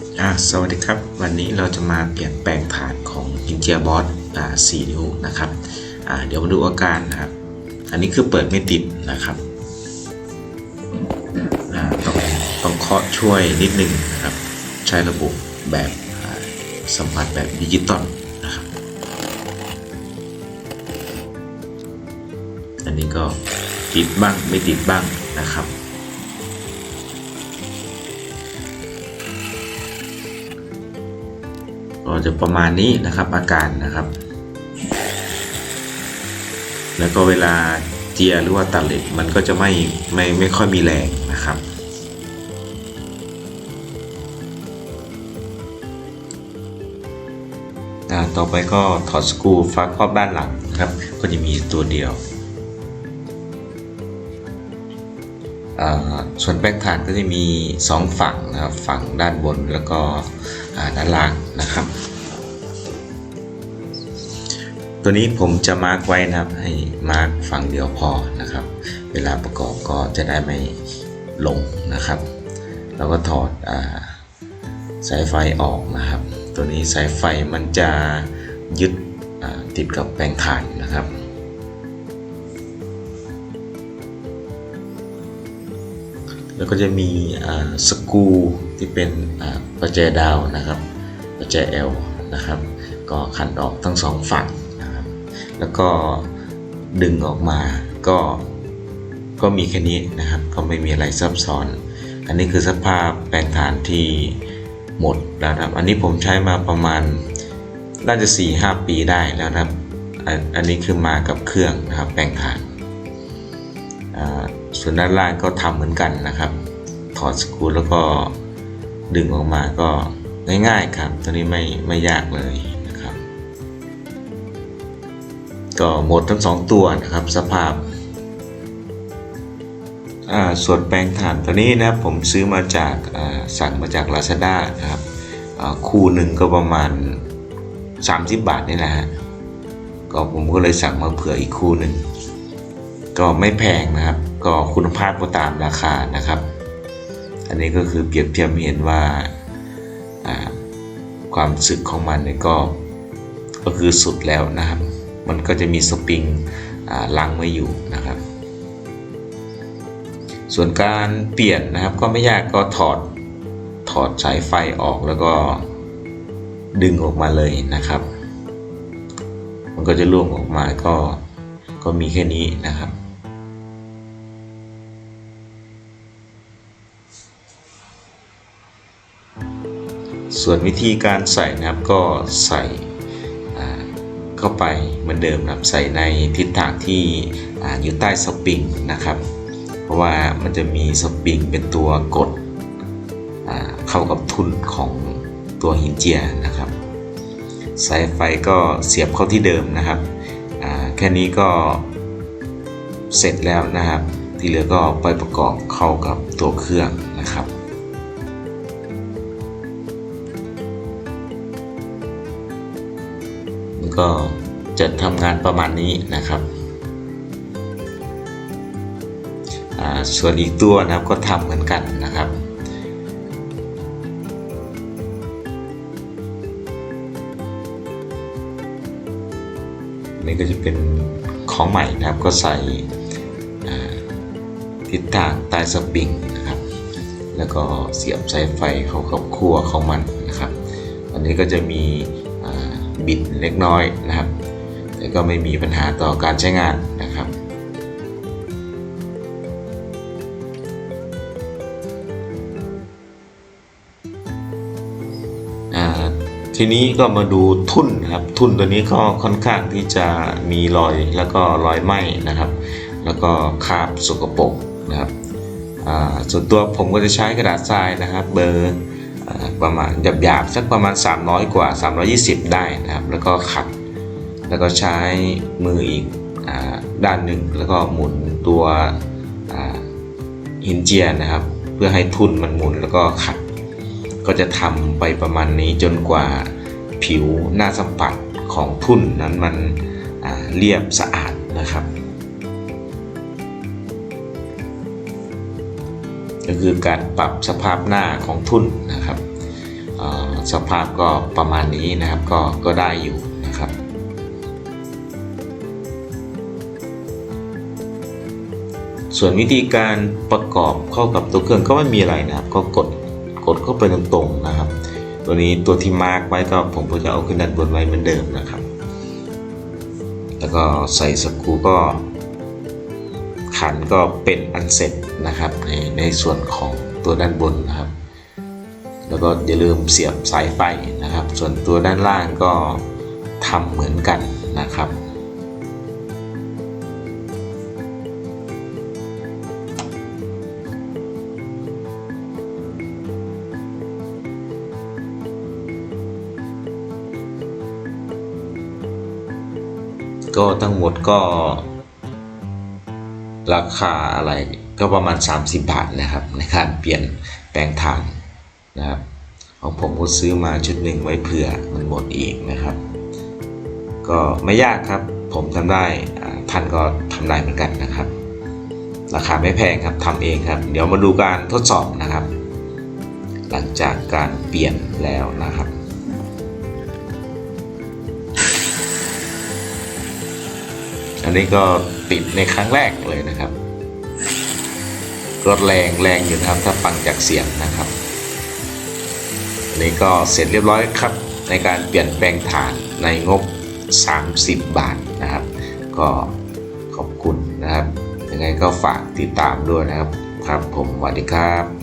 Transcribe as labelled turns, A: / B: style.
A: สวัสดีครับ วันนี้เราจะมาเปลี่ยนแปลงฐานของ i n t e r b o s อ่า4นิ้วนะครับเดี๋ยวมาดูอาการนะครับ อันนี้คือเปิดไม่ติดนะครับต้องต้องเคาะช่วยนิดนึงนะครับ ใช้ระบบแบบอ่าสัมผัสแบบดิจิตอลนะครับ อันนี้ก็ติดบ้างไม่ติดบ้างนะครับ ก็จะประมาณนี้นะครับอาการนะครับ แล้วก็เวลาเจียหรือว่าตัดเหล็กมันก็จะไม่ไม่ไม่ค่อยมีแรงนะครับต่อไปก็ถอดสกรูฟักครอบด้านหลังนะครับ ก็จะมีตัวเดียวส่วนแป้งฐานก็จะมี 2 ฝั่งนะครับฝั่งด้านบนแล้วก็ ด้านล่างนะครับ ตัวนี้ผมจะมาร์กไว้นะครับ ให้มาร์กฝั่งเดียวพอนะครับ เวลาประกอบก็จะได้ไม่ลงนะครับเราก็ถอดอสายไฟออกนะครับ ตัวนี้สายไฟมันจะยึดติดกับแปลงถ่านนะครับแล้วก็จะมีสกรู ที่เป็นประแจดาวนะครับ ประแจ L นะครับ ก็ขันออกทั้งสองฝั่งนะครับ แล้วก็ดึงออกมาก็ก็มีแค่นี้นะครับ ก็ไม่มีอะไรซับซ้อน อันนี้คือสภาพแปลงฐานที่หมดแล้วนะครับ อันนี้ผมใช้มาประมาณน่าจะ 4-5 ปีได้แล้วนะครับ อันนี้คือมากับเครื่องนะครับแปลงฐาน ส่วนด้านล่างก็ทำเหมือนกันนะครับ ถอดสกรูแล้วก็ ดึงออกมาก็ง่ายๆครับ ตัวนี้ไม่ไม่ยากเลยนะครับ ก็หมดทั้งสองตัวนะครับสภาพาส่วนแปลงถ่านตัวนี้นะผมซื้อมาจากาสั่งมาจาก Lazada นะครับคู่หนึ่งก็ประมาณ 30 บาทนี่แหละฮะก็ผมก็เลยสั่งมาเผื่ออีกคู่หนึ่ง ก็ไม่แพงนะครับ ก็คุณภาพก็ตามราคานะครับ อันนี้ก็คือเปรียบเทียบเห็นว่าความรู้สึกของมันเนี่ยก็ก็คือสุดแล้วนะครับ มันก็จะมีสปริงลังไว้อยู่นะครับ ส่วนการเปลี่ยนนะครับก็ไม่ยากก็ถอดถอดสายไฟออกแล้วก็ดึงออกมาเลยนะครับ มันก็จะร่วงออกมาก็ก็มีแค่นี้นะครับ ส่วนวิธีการใส่นะครับก็ใส่เข้าไปเหมือนเดิมนะครับใส่ในทิศทางที่ออยู่ใต้สปริงนะครับ เพราะว่ามันจะมีสปริงเป็นตัวกดเข้ากับทุนของตัวหินเจียนะครับ สายไฟก็เสียบเข้าที่เดิมนะครับแค่นี้ก็เสร็จแล้วนะครับ ที่เหลือก็ไปประกอบเข้ากับตัวเครื่องนะครับ ก็จะทำงานประมาณนี้นะครับส่วนอีกตัวนะครับก็ทำเหมือนกันนะครับ นี่ก็จะเป็นของใหม่นะครับก็ใส่ทิศทางใต้สปริงนะครับ แล้วก็เสียบสายไฟเข้ากับขั้วของมันนะครับ อันนี้ก็จะมี บิดเล็กน้อยนะครับ แต่ก็ไม่มีปัญหาต่อการใช้งานนะครับ ทีนี้ก็มาดูทุ่นนะครับ ทุ่นตัวนี้ก็ค่อนข้างที่จะมีรอยแล้วก็รอยไหม้นะครับ แล้วก็คราบสกปรกนะครับส่วนตัวผมก็จะใช้กระดาษทรายนะครับ เบอร์ ประมาณหยาบๆสักประมาณ 300 กว่า 320 ได้นะครับ แล้วก็ขัด แล้วก็ใช้มืออีกอด้านหนึ่ง แล้วก็หมุนตัวหินเจียนะครับ เพื่อให้ทุ่นมันหมุนแล้วก็ขัด ก็จะทำไปประมาณนี้จนกว่าผิวหน้าสัมผัสของทุ่นนั้นมันเรียบสะอาดนะครับ ก็คือการปรับสภาพหน้าของทุ่นนะครับสภาพก็ประมาณนี้นะครับก็ก็ได้อยู่นะครับส่วนวิธีการประกอบเข้ากับตัวเครื่องก็ไม่มีอะไรนะครับ ก็กดกดเข้าไปตรงๆนะครับ ตัวนี้ตัวที่มาร์กไว้ก็ผมก็จะเอาขึ้นด้านบนไว้เหมือนเดิมนะครับ แล้วก็ใส่สกรูก็ ขันก็เป็นอันเสร็จนะครับในในส่วนของตัวด้านบนนะครับ แล้วก็อย่าลืมเสียบสายไฟนะครับ ส่วนตัวด้านล่างก็ทำเหมือนกันนะครับก็ทั้งหมดก็ ราคาอะไรก็ประมาณ 30 บาทนะครับ ในการเปลี่ยนแปลงทางนะครับของผมก็ซื้อมาชุดหนึ่งไว้เผื่อมันหมดอีกนะครับ ก็ไม่ยากครับผมทำได้ท่านก็ทำได้เหมือนกันนะครับ ราคาไม่แพงครับทำเองครับ เดี๋ยวมาดูการทดสอบนะครับ หลังจากการเปลี่ยนแล้วนะครับอันนี้ก็ ติดในครั้งแรกเลยนะครับรถแรงแรงอยู่นะครับถ้าฟังจากเสียงนะครับอันนี้ก็เสร็จเรียบร้อยครับ ในการเปลี่ยนแปลงฐานในงบ 30 บาทนะครับ ก็ขอบคุณนะครับยังไงก็ฝากติดตามด้วยนะครับครับผมสวัสดีครับ